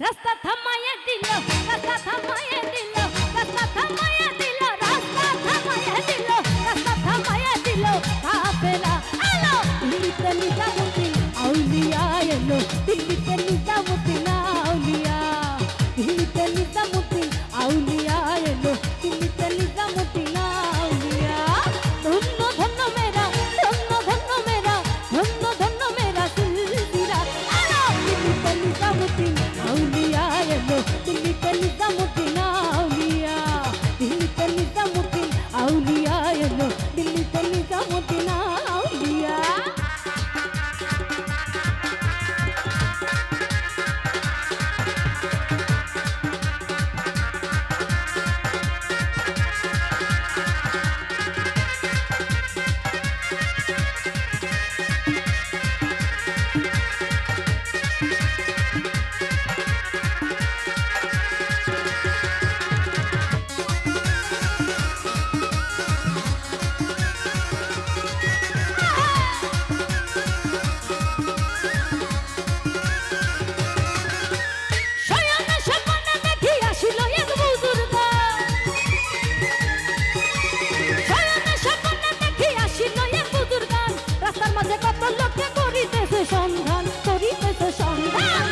রাস্তা থামাইয়া দিল রাস্তা থামাইয়া দিল রাস্তা থামাইয়া দিল। 爽快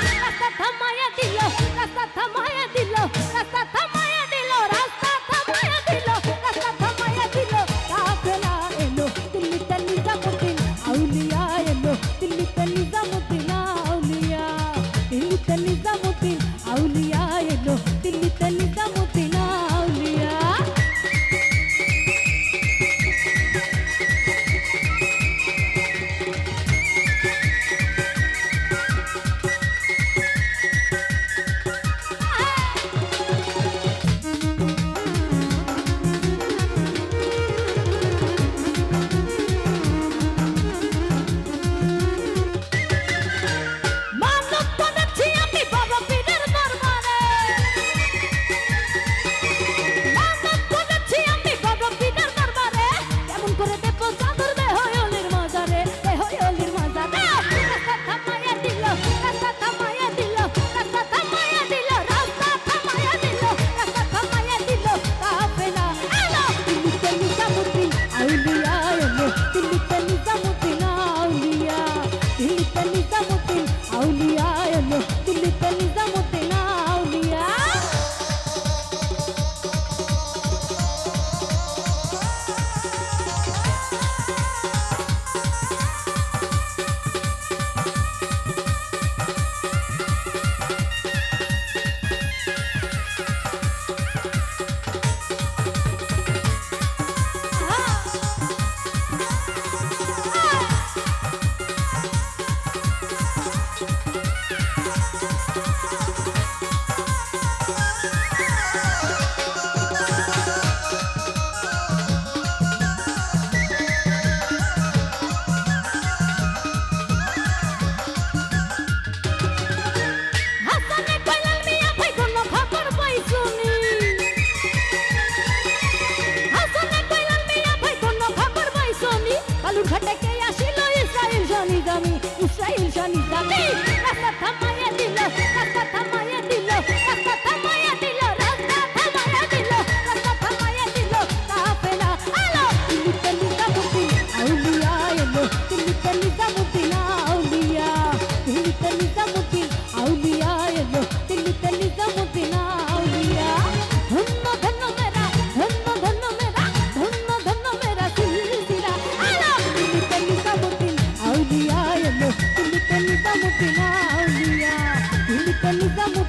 শালি জামি ইসরাইল শালি জামি রাস্তা থামাইয়া দিল রাস্তা থামাইয়া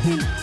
Hmm.